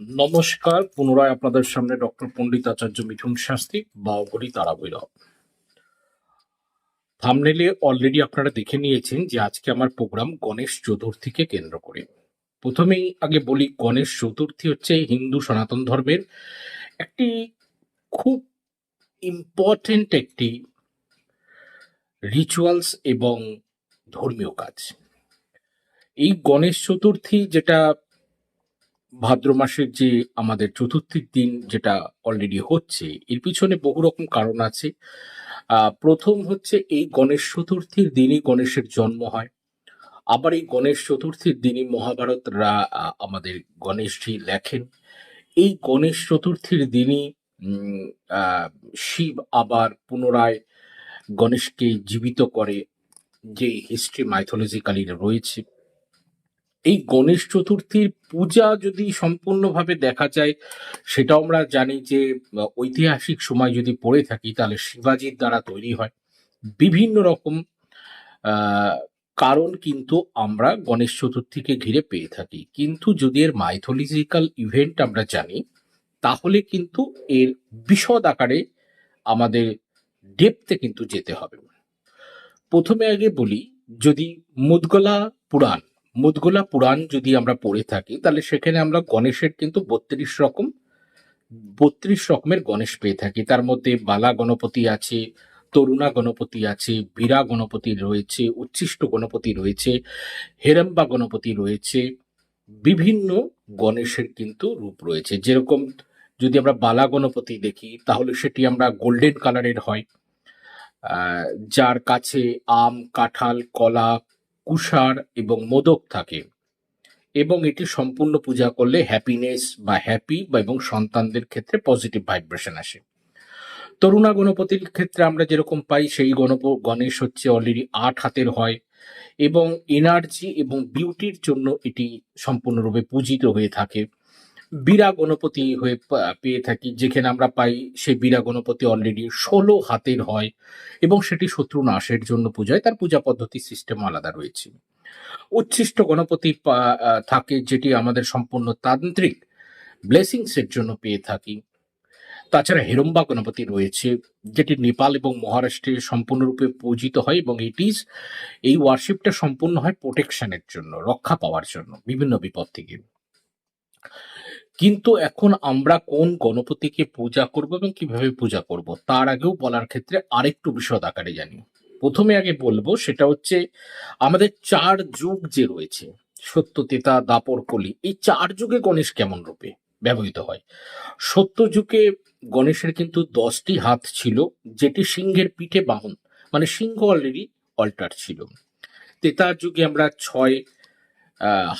নমস্কার, পুনরায় আপনাদের সামনে ডক্টর পণ্ডিত আচার্য মিঠুন শাস্ত্রী বাউগড়ি তারা বৈরব থামনেলে অলরেডি আপনারা দেখে নিয়েছেন যে আজকে আমার প্রোগ্রাম গণেশ চতুর্থীকে কেন্দ্র করে। প্রথমেই আগে বলি, গণেশ চতুর্থী হচ্ছে হিন্দু সনাতন ধর্মের একটি খুব ইম্পর্টেন্ট একটি রিচুয়ালস এবং ধর্মীয় কাজ। এই গণেশ চতুর্থী যেটা ভাদ্র মাসের যে আমাদের চতুর্থীর দিন যেটা অলরেডি হচ্ছে এর পিছনে বহু রকম কারণ আছে। প্রথম হচ্ছে এই গণেশ চতুর্থীর দিনই গণেশের জন্ম হয়। আবার এই গণেশ চতুর্থীর দিনই মহাভারতরা আহ, আমাদের গণেশজি লেখেন। এই গণেশ চতুর্থীর দিনই শিব আবার পুনরায় গণেশকে জীবিত করে যে হিস্ট্রি মাইথোলজিক্যালি রয়েছে। এই গণেশ চতুর্থীর পূজা যদি সম্পূর্ণভাবে দেখা যায় সেটা আমরা জানি যে ঐতিহাসিক সময় যদি পড়ে থাকি, তাহলে শিবাজির দ্বারা তৈরি হয়। বিভিন্ন রকম কারণ কিন্তু আমরা গণেশ চতুর্থীকে ঘিরে পেয়ে থাকি। কিন্তু যদি এর মাইথোলজিক্যাল ইভেন্ট আমরা জানি, তাহলে কিন্তু এর বিশদ আকারে আমাদের ডেপতে কিন্তু যেতে হবে। প্রথমে আগে বলি, যদি মুদগলা পুরাণ মুদগলা পুরাণ যদি আমরা পড়ে থাকি, তাহলে সেখানে আমরা গণেশের কিন্তু বত্রিশ রকম, বত্রিশ রকমের গণেশ পেয়ে থাকি। তার মধ্যে বালা গণপতি আছে, তরুণা গণপতি আছে, বীরা গণপতি রয়েছে, উচ্ছিষ্ট গণপতি রয়েছে, হেরম্বা গণপতি রয়েছে, বিভিন্ন গণেশের কিন্তু রূপ রয়েছে। যেরকম যদি আমরা বালা গণপতি দেখি, তাহলে সেটি আমরা গোল্ডেন কালারের হয়। যার কাছে আম, কাঁঠাল, কলা কুষার এবং মোদক থাকে। এবং এটি সম্পূর্ণ পূজা করলে হ্যাপিনেস বা হ্যাপি বা এবং সন্তানদের ক্ষেত্রে পজিটিভ ভাইব্রেশন আসে। তরুণা গণপতির ক্ষেত্রে আমরা যেরকম পাই, সেই গণপ, গণেশ হচ্ছে অলরেডি আট হাতের হয় এবং এনার্জি এবং বিউটির জন্য এটি সম্পূর্ণরূপে পূজিত হয়ে থাকে। বীরা গণপতি হয়ে পেয়ে থাকি, যেখানে আমরা পাই সেই বীরা গণপতি অলরেডি ষোলো হাতের হয় এবং সেটি শত্রু নাশের জন্য পূজায়, তার পূজা পদ্ধতি সিস্টেম আলাদা রয়েছে। উচ্ছিষ্ট গণপতি থাকে যেটি আমাদের সম্পূর্ণ তান্ত্রিক ব্লেসিংস এর জন্য পেয়ে থাকি। তাছাড়া হেরম্বা গণপতি রয়েছে, যেটি নেপাল এবং মহারাষ্ট্রে সম্পূর্ণরূপে পূজিত হয় এবং ইটিস এই ওয়ার্শিপটা সম্পূর্ণ হয় প্রোটেকশনের জন্য, রক্ষা পাওয়ার জন্য, বিভিন্ন বিপদ থেকে। কিন্তু এখন আমরা কোন গণপতিকে পূজা করব এবং কীভাবে পূজা করব, তার আগেও বলার ক্ষেত্রে আরেকটু বিশদ আকারে জানি। প্রথমে আগে বলব সেটা হচ্ছে আমাদের চার যুগ যে রয়েছে সত্য তেতা দাপর কলি, এই চার যুগে গণেশ কেমন রূপে ব্যবহৃত হয়? সত্য যুগে গণেশের কিন্তু দশটি হাত ছিল, যেটি সিংহের পিঠে বাহন মানে সিংহ অলরেডি অল্টার ছিল। তেতার যুগে আমরা ছয়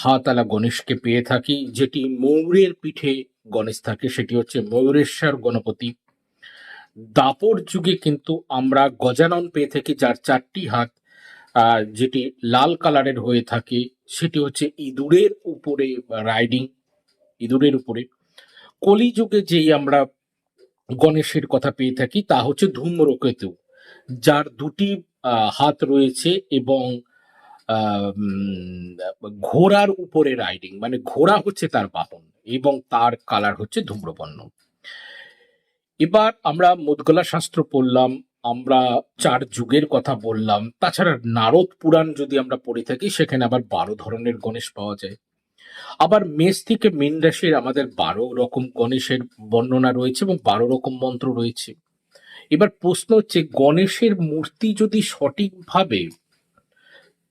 হাতওয়ালা গণেশকে পেয়ে থাকি, যেটি ময়ূরের পিঠে গণেশ থাকে, সেটি হচ্ছে ময়ূরেশ্বর গণপতি। দাপর যুগে কিন্তু আমরা গজানন পেয়ে থাকি, যার চারটি হাত যেটি লাল কালারের হয়ে থাকে, সেটি হচ্ছে ইঁদুরের উপরে রাইডিং ইঁদুরের উপরে। কলিযুগে যেই আমরা গণেশের কথা পেয়ে থাকি, তা হচ্ছে ধূম্রকেতু, যার দুটি হাত রয়েছে এবং ঘোড়ার উপরে রাইডিং মানে ঘোড়া হচ্ছে তার বাহন এবং তার কালার হচ্ছে ধূম্রবর্ণ। এবার আমরা মুদগলা শাস্ত্র পড়লাম, আমরা চার যুগের কথা বললাম, তাছাড়া নারদ পুরাণ যদি আমরা পড়ে থাকি, সেখানে আবার বারো ধরনের গণেশ পাওয়া যায়। আবার মেষ থেকে মীন রাশির আমাদের বারো রকম গণেশের বর্ণনা রয়েছে এবং বারো রকম মন্ত্র রয়েছে। এবার প্রশ্ন হচ্ছে, গণেশের মূর্তি যদি সঠিকভাবে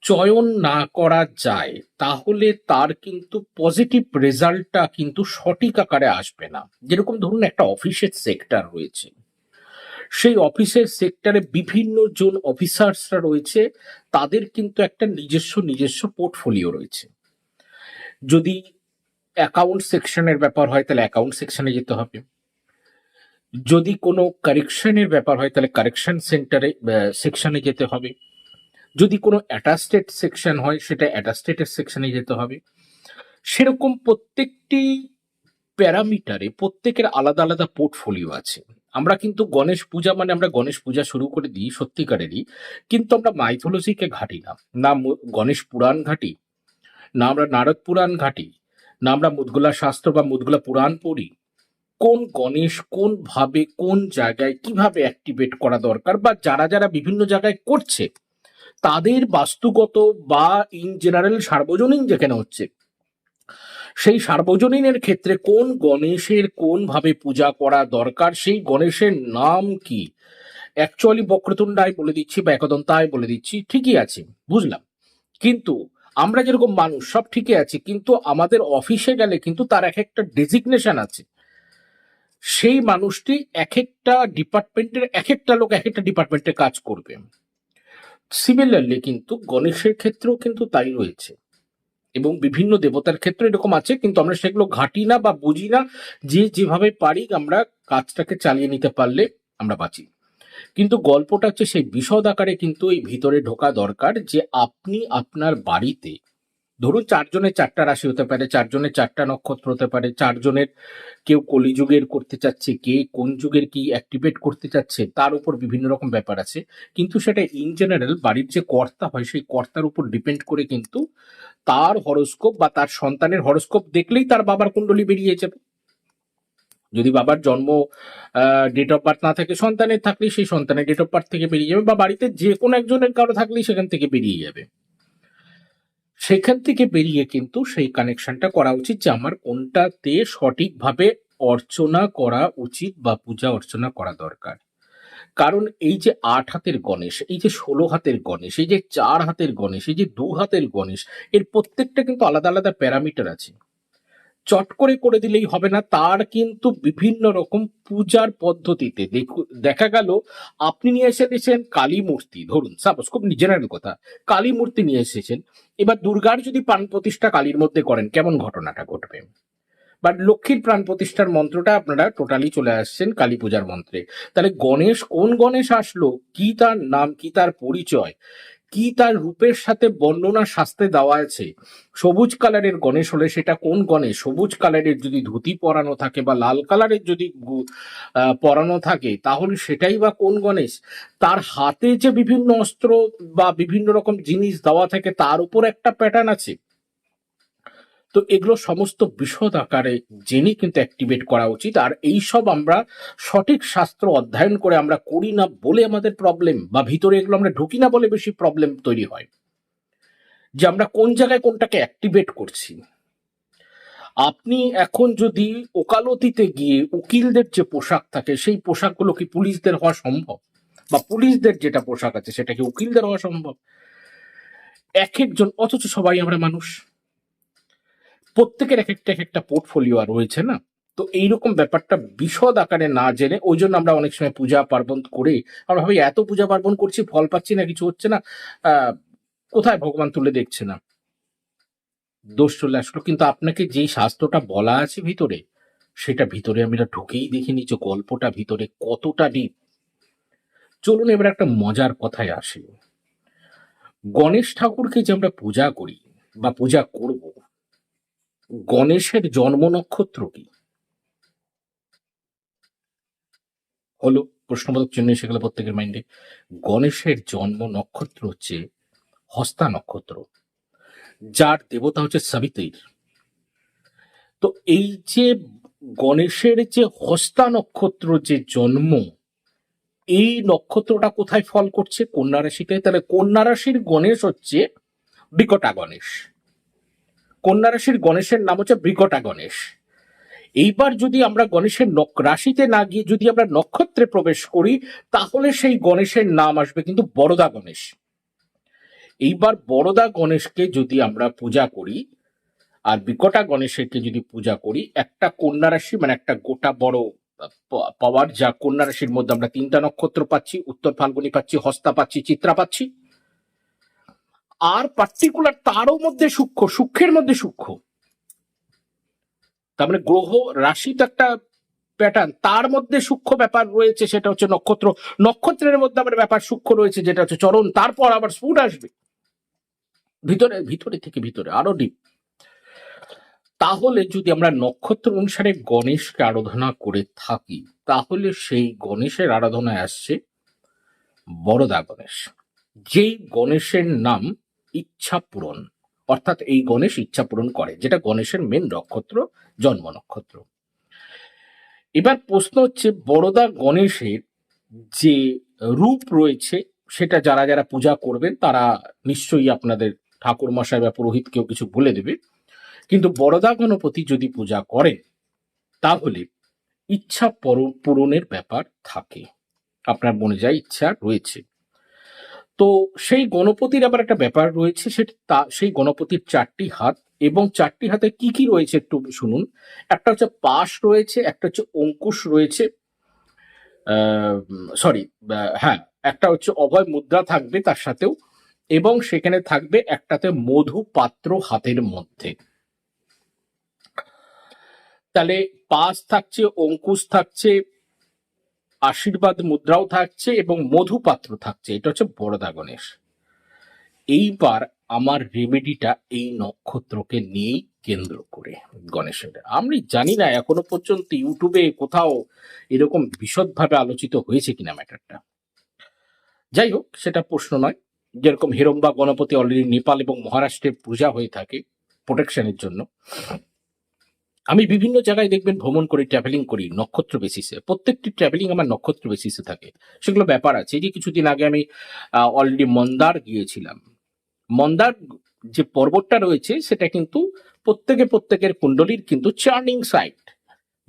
চয়ন না করা যায়, তাহলে তার কিন্তু পজিটিভ রেজাল্টটা কিন্তু সঠিক আকারে আসবে না। যেরকম ধরুন একটা অফিসের সেক্টর রয়েছে। সেই অফিসের সেক্টরে বিভিন্ন জন অফিসার্সরা রয়েছে, তাদের কিন্তু একটা নিজস্ব নিজস্ব পোর্টফোলিও রয়েছে। যদি অ্যাকাউন্ট সেকশনের ব্যাপার হয়, তাহলে অ্যাকাউন্ট সেকশনে যেতে হবে। যদি কোনো কারেকশনের ব্যাপার হয়, তাহলে কারেকশন সেন্টারে সেকশনে যেতে হবে। যদি কোনো অ্যাটাস্টেড সেকশন হয়, সেটা অ্যাটাস্টেটের সেকশনে যেতে হবে। সেরকম প্রত্যেকটি প্যারামিটারে প্রত্যেকের আলাদা আলাদা পোর্টফোলিও আছে। আমরা কিন্তু গণেশ পূজা মানে আমরা গণেশ পূজা শুরু করে দিই সত্যিকারেরই, কিন্তু আমরা মাইথোলজিকে ঘাটি না। না গণেশ পুরাণ ঘাটি, না আমরা নারদ পুরাণ ঘাটি, না আমরা মুদগুলা শাস্ত্র বা মুদগুলা পুরাণ পড়ি। কোন গণেশ কোন ভাবে কোন জায়গায় কীভাবে অ্যাক্টিভেট করা দরকার বা যারা যারা বিভিন্ন জায়গায় করছে তাদের বাস্তুগত বা ইন জেনারেল সার্বজনীন যেখানে হচ্ছে? সেই সার্বজনীনের ক্ষেত্রে কোন গণেশের কোন ভাবে পূজা করা দরকার? সেই গণেশের নাম কি? অ্যাকচুয়ালি বক্রতুণ্ডায় বলে দিচ্ছি বা একদন্তায় বলে দিচ্ছি, ঠিকই আছে, বুঝলাম। কিন্তু আমরা যেরকম মানুষ, সব ঠিকই আছে, কিন্তু আমাদের অফিসে গেলে কিন্তু তার এক একটা ডেজিগনেশন আছে। সেই মানুষটি এক একটা ডিপার্টমেন্টের এক একটা লোক এক একটা ডিপার্টমেন্টে কাজ করবে। সিমিলারলি কিন্তু গণেশের ক্ষেত্রেও কিন্তু তাই রয়েছে। এবং বিভিন্ন দেবতার ক্ষেত্রে এরকম আছে, কিন্তু আমরা সেগুলো ঘাটি না বা বুঝি না। যে যেভাবে পারি আমরা কাজটাকে চালিয়ে নিতে পারলে আমরা বাঁচি। কিন্তু গল্পটা হচ্ছে সেই বিশদ আকারে কিন্তু এই ভিতরে ঢোকা দরকার যে আপনি আপনার বাড়িতে ধরুন চারজনের চারটা রাশি হতে পারে, চারজনের চারটা নক্ষত্র হতে পারে, চারজনের কেউ কলিযুগের করতে চাচ্ছে, কে কোন যুগের কি অ্যাক্টিভেট করতে চাচ্ছে, তার উপর বিভিন্ন রকম ব্যাপার আছে। কিন্তু সেটা ইন জেনারেল বাড়ির যে কর্তা হয়, সেই কর্তার উপর ডিপেন্ড করে কিন্তু তার হরস্কোপ বা তার সন্তানের হরস্কোপ দেখলেই তার বাবার কুণ্ডলী বেরিয়ে যাবে। যদি বাবার জন্ম ডেট অফ বার্থ না থাকে, সন্তানের থাকলেই সেই সন্তানের ডেট অফ বার্থ থেকে বেরিয়ে যাবে বা বাড়িতে যে কোনো একজনের কারও থাকলেই সেখান থেকে বেরিয়ে যাবে। সেখান থেকে বেরিয়ে কিন্তু সেই কানেকশনটা করা উচিত যে আমার কোনটাতে সঠিকভাবে অর্চনা করা উচিত বা পূজা অর্চনা করা দরকার। কারণ এই যে আট হাতের গণেশ, এই যে ষোলো হাতের গণেশ, এই যে চার হাতের গণেশ, এই যে দু হাতের গণেশ, এর প্রত্যেকটা কিন্তু আলাদা আলাদা প্যারামিটার আছে। চট করে করে দিলেই হবে না, তার কিন্তু বিভিন্ন রকম পূজার পদ্ধতিতে। দেখু- গেল, আপনি নিয়ে এসেছেন কালী মূর্তি। ধরুন সাপোজ খুব জেনারেল কথা, কালী মূর্তি নিয়ে এসেছেন। এবার দুর্গার যদি প্রাণ প্রতিষ্ঠা কালীর মধ্যে করেন, কেমন ঘটনাটা ঘটবে? বাট লক্ষ্মীর প্রাণ প্রতিষ্ঠার মন্ত্রটা আপনারা টোটালি চলে আসছেন কালী পূজার মন্ত্রে। তাহলে গণেশ, কোন গণেশ আসলো? কি তার নাম, কি তার পরিচয়? কি তার রূপের সাথে বর্ণনা শাস্তে দেওয়া আছে? সবুজ কালারের গণেশ হলে সেটা কোন গণেশ? সবুজ কালারের যদি ধুতি পরানো থাকে বা লাল কালারের যদি পরানো থাকে, তাহলে সেটাই বা কোন গণেশ? তার হাতে যে বিভিন্ন অস্ত্র বা বিভিন্ন রকম জিনিস দেওয়া থাকে, তার উপর একটা প্যাটার্ন আছে। তো এগুলো সমস্ত বিশদ আকারে জেনে কিন্তু অ্যাক্টিভেট করা উচিত। আর এই সব আমরা সঠিক শাস্ত্র অধ্যয়ন করে আমরা করি না বলে আমাদের প্রবলেম বা ভিতরে এগুলো আমরা ঢুকি না বলে বেশি প্রবলেম তৈরি হয়। যে আমরা কোন জায়গায় কোনটাকে অ্যাক্টিভেট করছি। আপনি এখন যদি ওকালতিতে গিয়ে উকিলদের যে পোশাক থাকে, সেই পোশাকগুলো কি পুলিশদের হওয়া সম্ভব? বা পুলিশদের যেটা পোশাক আছে, সেটা কি উকিলদের হওয়া সম্ভব? এক একজন অথচ সবাই আমরা মানুষ। প্রত্যেকের এক একটা এক একটা পোর্টফোলিও রয়েছে না? তো এইরকম ব্যাপারটা বিশদ আকারে না জেনে, ওই জন্য আমরা অনেক সময় পূজা পার্বণ করে, আমরা ভাবি, এত পূজা পার্বণ করছি, ফল পাচ্ছি না, কিছু হচ্ছে না কোথায় ভগবান তুলে দেখছে না? দোষ চলে আসলো, কিন্তু আপনাকে যেই শাস্ত্রটা বলা আছে ভিতরে, সেটা ভিতরে আমরা ঢুকেই দেখিনি যে গল্পটা ভিতরে কতটা ডিপ চলুন এবার একটা মজার কথায় আসি। গণেশ ঠাকুরকে যে আমরা পূজা করি বা পূজা করব গণেশের জন্ম নক্ষত্র কি? হলো প্রশ্নবোধক চিহ্ন এসে গেল প্রত্যেকের মাইন্ডে। গণেশের জন্ম নক্ষত্র হচ্ছে হস্তা নক্ষত্র। যার দেবতা হচ্ছে সাবিত্রীর। তো এই যে গণেশের যে হস্তা নক্ষত্র যে জন্ম, এই নক্ষত্রটা কোথায় ফল করছে? কন্যা রাশিতে তাহলে কন্যা রাশির গণেশ হচ্ছে বিকটা গণেশ। কন্যা রাশির গণেশের নাম হচ্ছে বিকটা গণেশ। এইবার যদি আমরা গণেশের রাশিতে না গিয়ে যদি আমরা নক্ষত্রে প্রবেশ করি, তাহলে সেই গণেশের নাম আসবে কিন্তু বড়দা গণেশ। এইবার বড়দা গণেশকে যদি আমরা পূজা করি, আর বিকটা গণেশকে যদি পূজা করি, একটা কন্যা রাশি মানে একটা গোটা বড় পাওয়ার, যা কন্যা রাশির মধ্যে আমরা তিনটা নক্ষত্র পাচ্ছি, উত্তর ফাল্গুনি পাচ্ছি, হস্তা পাচ্ছি, চিত্রা পাচ্ছি আর পার্টিকুলার তারও মধ্যে সূক্ষ্ম, সূক্ষ্মের মধ্যে সূক্ষ্ম। তার মানে গ্রহ রাশি তো একটা প্যাটার্ন তার মধ্যে সূক্ষ্ম ব্যাপার রয়েছে, সেটা হচ্ছে নক্ষত্র। নক্ষত্রের মধ্যে আবার ব্যাপার সূক্ষ্ম রয়েছে, যেটা হচ্ছে চরণ, তারপর আবার স্ফুট আসবে। ভিতরে ভিতরে থেকে ভিতরে, আরও ডিপ তাহলে যদি আমরা নক্ষত্র অনুসারে গণেশকে আরাধনা করে থাকি, তাহলে সেই গণেশের আরাধনায় আসছে বড়দা গণেশ। যেই গণেশের নাম ইচ্ছা পূরণ, অর্থাৎ এই গণেশ ইচ্ছা পূরণ করে, যেটা গণেশের মেন নক্ষত্র, জন্ম নক্ষত্র। এবার প্রশ্ন হচ্ছে, বড়দা গণেশের যে রূপ রয়েছে, সেটা যারা যারা পূজা করবেন, তারা নিশ্চয়ই আপনাদের ঠাকুর মশাই বা পুরোহিত কেউ কিছু বলে দেবে। কিন্তু বড়দা গণপতি যদি পূজা করেন, তাহলে ইচ্ছা পর- পূরণের ব্যাপার থাকে। আপনার মনে যায় ইচ্ছা রয়েছে। তো সেই গণপতির আবার একটা ব্যাপার রয়েছে, সেটা তা- সেই গণপতির চারটি হাত এবং চারটি হাতে কি কি রয়েছে একটু শুনুন। একটা হচ্ছে পাশ রয়েছে, একটা হচ্ছে অঙ্কুশ রয়েছে সরি হ্যাঁ একটা হচ্ছে অভয় মুদ্রা থাকবে তার সাথেও এবং সেখানে থাকবে একটাতে মধু পাত্র হাতের মধ্যে। তাহলে পাশ থাকছে, অঙ্কুশ থাকছে আশীর্বাদ মুদ্রাও থাকছে এবং মধুপাত্র থাকছে। এটা হচ্ছে বড়দা গণেশ। এইবার আমার রেমেডিটা এই নক্ষত্রকে নিয়েই কেন্দ্র করে গণেশের। আমি জানি না, এখনও পর্যন্ত ইউটিউবে কোথাও এরকম বিশদভাবে আলোচিত হয়েছে কিনা ম্যাটারটা। যাই হোক, সেটা প্রশ্ন নয়। যেরকম হেরম্বা গণপতি অলরেডি নেপাল এবং মহারাষ্ট্রে পূজা হয়ে থাকে প্রোটেকশনের জন্য। আমি বিভিন্ন জায়গায় দেখবেন ভ্রমণ করি ট্রাভেলিং করি, নক্ষত্র বেসিসে প্রত্যেকটি ট্রাভেলিং আমার নক্ষত্র বেসিসে থাকে। সেগুলো ব্যাপার আছে। এই যে কিছুদিন আগে আমি অলরেডি মন্দার গিয়েছিলাম। মন্দার যে পর্বতটা রয়েছে, সেটা কিন্তু প্রত্যেকে প্রত্যেকের কুণ্ডলীর কিন্তু চার্নিং সাইট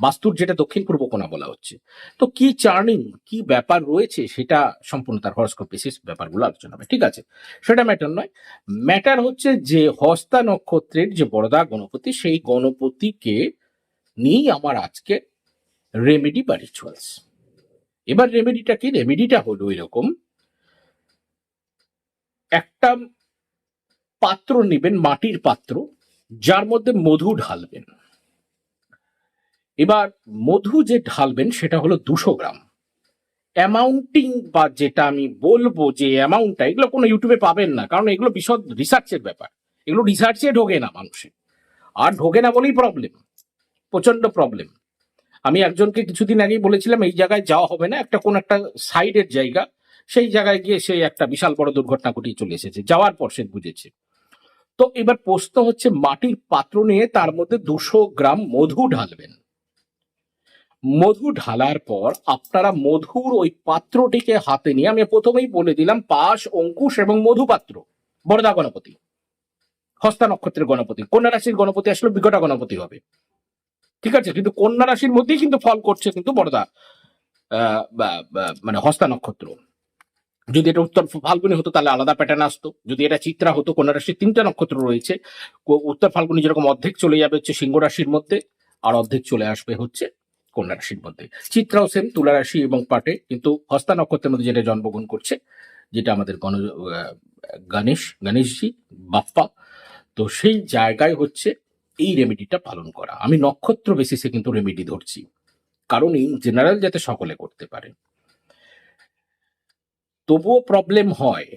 বাস্তুর যেটা দক্ষিণ পূর্ব কোণা বলা হচ্ছে। তো কি চার্নিং, কি ব্যাপার রয়েছে সেটা সম্পূর্ণ তার হরস্কোপ বেসিস ব্যাপারগুলো আলোচনা হবে, ঠিক আছে? সেটা ম্যাটার নয়। ম্যাটার হচ্ছে যে হস্তা নক্ষত্রের যে বড়দা গণপতি, সেই গণপতিকে নিয়েই আমার আজকে রেমেডি বা রিচুয়ালস এবার রেমেডিটা কি? রেমেডিটা হলো এরকম, একটা পাত্র নেবেন, মাটির পাত্র, যার মধ্যে মধু ঢালবেন। এবার মধু যে ঢালবেন সেটা হলো দুশো গ্রাম। অ্যামাউন্টিং বা যেটা আমি বলব যে অ্যামাউন্টটা, এগুলো কোনো ইউটিউবে পাবেন না, কারণ এগুলো বিশদ রিসার্চের ব্যাপার। এগুলো রিসার্চে ঢোকে না মানুষে। আর ঢোকে না বলেই প্রবলেম প্রচণ্ড প্রবলেম আমি একজনকে কিছুদিন আগেই বলেছিলাম, এই জায়গায় যাওয়া হবে না, একটা কোন একটা সাইডের জায়গা। সেই জায়গায় গিয়ে সে একটা বিশাল বড় দুর্ঘটনা ঘটিয়ে চলে এসেছে, যাওয়ার পর সে বুঝেছে। তো এবার প্রশ্ন হচ্ছে, মাটির পাত্র নিয়ে তার মধ্যে দুশো গ্রাম মধু ঢালবেন। মধু ঢালার পর আপনারা মধুর ওই পাত্রটিকে হাতে নিয়ে, আমি প্রথমেই বলে দিলাম পাশ, অঙ্কুশ এবং মধু পাত্র বরদা গণপতি, হস্তা নক্ষত্রের গণপতি, কন্যা রাশির গণপতি আসলে বিকটা গণপতি হবে। ঠিক আছে? কিন্তু কন্যা রাশির মধ্যেই কিন্তু ফল করছে কিন্তু বরদা মানে হস্তা নক্ষত্র। যদি এটা উত্তর ফাল্গুনি হতো তাহলে আলাদা প্যাটার্ন আসতো। যদি এটা চিত্রা হতো, কন্যা রাশির তিনটা নক্ষত্র রয়েছে উত্তর ফাল্গুনি যেরকম অর্ধেক চলে যাবে হচ্ছে সিংহ রাশির মধ্যে, আর অর্ধেক চলে আসবে হচ্ছে কন্যা রাশির মধ্যে। চিত্রাও সেম তুলা রাশি এবং পাটে, কিন্তু হস্তা নক্ষত্রের মধ্যে যেটা জন্মগ্রহণ করছে, যেটা আমাদের গণ গণেশ, গণেশজি, বাপ্পা, তো সেই জায়গায় হচ্ছে এই রেমেডিটা পালন করা। আমি নক্ষত্র বেসিসে কিন্তু রেমেডি ধরছি, কারণ ইন জেনারেল যাতে সকলে করতে পারে। তবুও প্রবলেম হয়,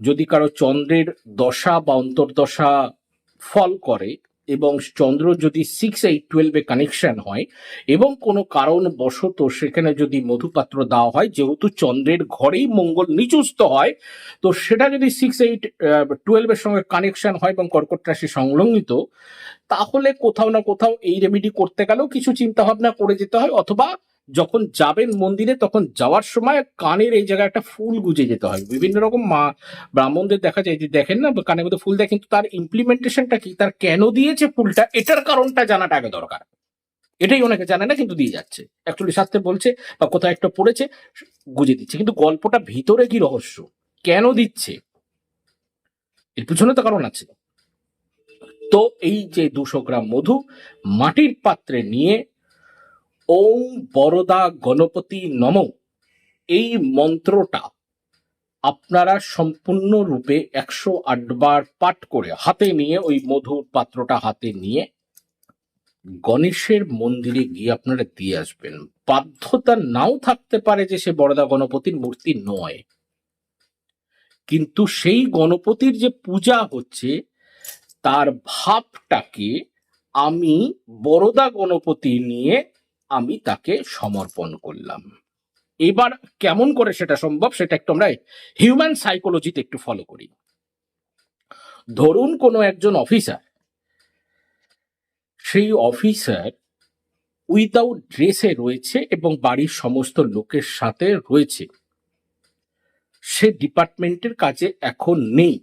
যদি কারও চন্দ্রের দশা বা অন্তর্দশা ফল করে এবং চন্দ্র যদি সিক্স এইট টুয়েলভে কানেকশন হয় এবং কোনো কারণ বশত সেখানে যদি মধুপাত্র দেওয়া হয়, যেহেতু চন্দ্রের ঘরেই মঙ্গল নিচুস্ত হয়, তো সেটা যদি সিক্স এইট টুয়েলভের সঙ্গে কানেকশন হয় এবং কর্কট রাশি সংলগ্নিত, তাহলে কোথাও না কোথাও এই রেমেডি করতে গেলেও কিছু চিন্তা ভাবনা করে যেতে হয় অথবা যখন যাবেন মন্দিরে, তখন যাওয়ার সময় কানের এই জায়গায় একটা ফুল গুজে যেতে হয়। বিভিন্ন রকম মা ব্রাহ্মণদের দেখা যায় যে দেখেন না, কানের মধ্যে ফুল দেয় কিন্তু তার ইমপ্লিমেন্টেশনটা কি? তার কেন দিয়েছে ফুলটা? এটার কারণটা জানাটা আগে দরকার। এটাই অনেকে জানে না, কিন্তু দিয়ে যাচ্ছে। অ্যাকচুয়ালি শাস্ত্রে বলছে, বা কোথাও একটা পড়েছে, গুজে দিচ্ছে। কিন্তু গল্পটা ভিতরে কি রহস্য? কেন দিচ্ছে? এর পিছনে তো কারণ আছে। তো এই যে দুশো গ্রাম মধু মাটির পাত্রে নিয়ে ওম বরদা গণপতি নম। এই মন্ত্রটা আপনারা সম্পূর্ণরূপে একশো আটবার পাঠ করে হাতে নিয়ে ওই মধুর পাত্রটা হাতে নিয়ে গণেশের মন্দিরে গিয়ে আপনারা দিয়ে আসবেন। বাধ্যতা নাও থাকতে পারে যে সে বড়দা গণপতির মূর্তি নয়। কিন্তু সেই গণপতির যে পূজা হচ্ছে, তার ভাবটাকে আমি বড়দা গণপতি নিয়ে আমি তাকে সমর্পণ করলাম। এবার কেমন করে সেটা সম্ভব সেটা একটু আমরা হিউম্যান সাইকোলজিতে একটু ফলো করি। ধরুন কোনো একজন অফিসার সেই অফিসার উইদাউট ড্রেসে রয়েছে এবং বাড়ির সমস্ত লোকের সাথে রয়েছে। সে ডিপার্টমেন্টের কাজে এখন নেই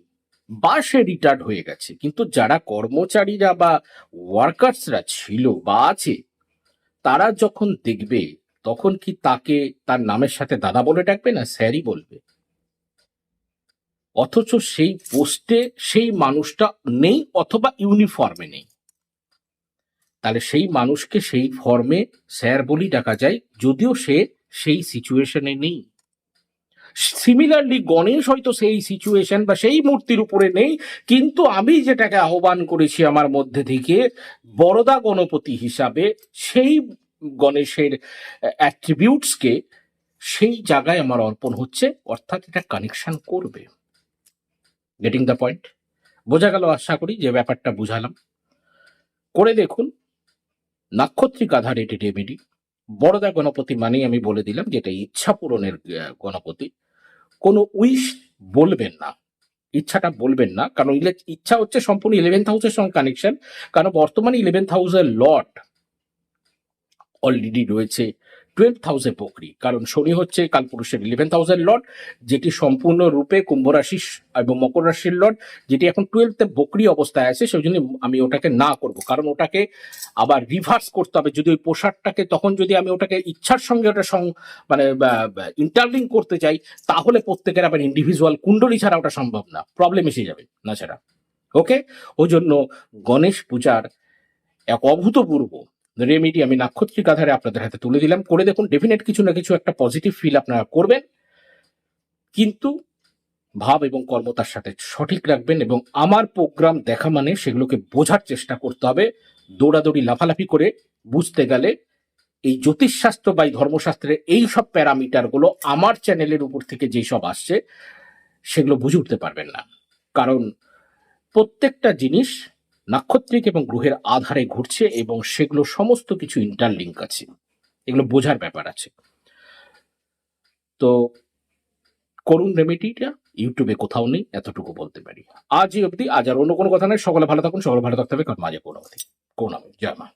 বা সে রিটায়ার্ড হয়ে গেছে। কিন্তু যারা কর্মচারীরা বা ওয়ার্কার্সরা ছিল বা আছে তারা যখন দেখবে, তখন কি তাকে তার নামের সাথে দাদা বলে ডাকবে না স্যারই বলবে? অথচ সেই পোস্টে সেই মানুষটা নেই অথবা ইউনিফর্মে নেই। তাহলে সেই মানুষকে সেই ফর্মে স্যার বলি ডাকা যায়, যদিও সে সেই সিচুয়েশনে নেই। সিমিলারলি গণেশ হয়তো সেই সিচুয়েশন বা সেই মূর্তির উপরে নেই, কিন্তু আমি যেটাকে আহ্বান করেছি আমার মধ্যে থেকে, বরদা গণপতি হিসাবে সেই গণেশের অ্যাট্রিবিউটসকে সেই জায়গায় আমার অর্পণ হচ্ছে, অর্থাৎ এটা কানেকশন করবে। গেটিং দ্য পয়েন্ট বোঝা গেল আশা করি যে ব্যাপারটা বুঝালাম। করে দেখুন, নাক্ষত্রিক আধার এটি রেমেডি বড়দা গণপতি মানেই আমি বলে দিলাম যে এটা ইচ্ছা পূরণের গণপতি। কোনো উইশ বলবেন না, ইচ্ছাটা বলবেন না, কারণ ইচ্ছা হচ্ছে সম্পূর্ণ ইলেভেন হাউসের সঙ্গে কানেকশন কারণ বর্তমানে ইলেভেন হাউসের লট অলরেডি রয়েছে। টুয়েলভ হাউসে বকরি কারণ শনি হচ্ছে কালপুরুষের ইলেভেন হাউসের লট, যেটি সম্পূর্ণরূপে কুম্ভ রাশি এবং মকর রাশির লট, যেটি এখন টুয়েলভতে বকরি অবস্থায় আছে সেই জন্য আমি ওটাকে না করব। কারণ ওটাকে আবার রিভার্স করতে হবে। যদি ওই পোশাকটাকে তখন যদি আমি ওটাকে ইচ্ছার সঙ্গে ওটা সং- মানে ইন্টারলিং করতে চাই, তাহলে প্রত্যেকের আবার ইন্ডিভিজুয়াল কুণ্ডলী ছাড়া ওটা সম্ভব না। প্রবলেম এসে যাবে, না ছাড়া। ওকে ওই জন্য গণেশ পূজার এক অভূতপূর্ব রেমেডি আমি নাক্ষত্রিক আধারে আপনাদের হাতে তুলে দিলাম। করে দেখুন ডেফিনেট কিছু না কিছু একটা পজিটিভ ফিল আপনারা করবেন। কিন্তু ভাব এবং কর্ম তার সাথে সঠিক রাখবেন এবং আমার প্রোগ্রাম দেখা মানে সেগুলোকে বোঝার চেষ্টা করতে হবে। দৌড়াদৌড়ি, লাফালাফি করে বুঝতে গেলে এই জ্যোতিষশাস্ত্র বা এই ধর্মশাস্ত্রের এই সব প্যারামিটারগুলো আমার চ্যানেলের উপর থেকে যেই সব আসছে, সেগুলো বুঝে উঠতে পারবেন না। কারণ প্রত্যেকটা জিনিস নাক্ষত্রিক এবং গ্রহের আধারে ঘুরছে এবং সেগুলো সমস্ত কিছু ইন্টারলিঙ্ক আছে। এগুলো বোঝার ব্যাপার আছে। তো করুন রেমেডিটা ইউটিউবে কোথাও নেই, এতটুকু বলতে পারি। আজই অবধি, আজ আর অন্য কোনো কথা নেই সকলে ভালো থাকুন, সকলে ভালো থাকতে হবে। কারণ মাঝে কোনো অবধি কোন জয় মা।